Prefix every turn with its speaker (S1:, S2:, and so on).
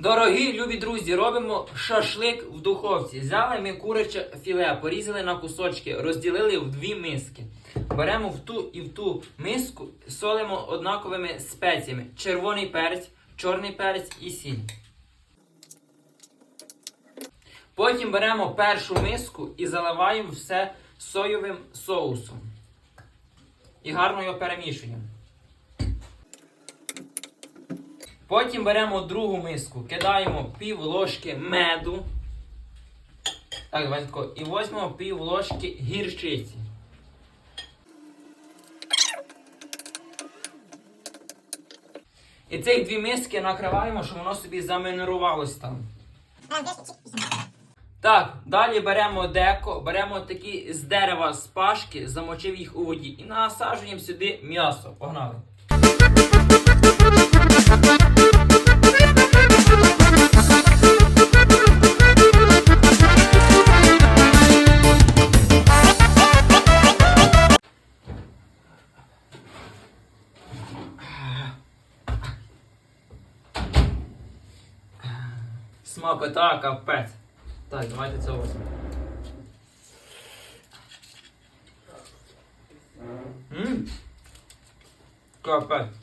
S1: Дорогі любі друзі, робимо шашлик в духовці. Взяли ми куряче філе, порізали на кусочки, розділили в дві миски. Беремо в ту і в ту миску, солимо однаковими спеціями: червоний перець, чорний перець і сіль. Потім беремо першу миску і заливаємо все соєвим соусом. І гарно його перемішуємо. Потім беремо другу миску, кидаємо пів ложки меду. Так, давайте. І візьмемо пів ложки гірчиці. І цих дві миски накриваємо, щоб воно собі замінерувалось там. Так, далі беремо деко, беремо такі з дерева спашки, замочив їх у воді і насаджуємо сюди м'ясо. Погнали. Смакота, капець. Так, давайте це ось. Ммм. Капець.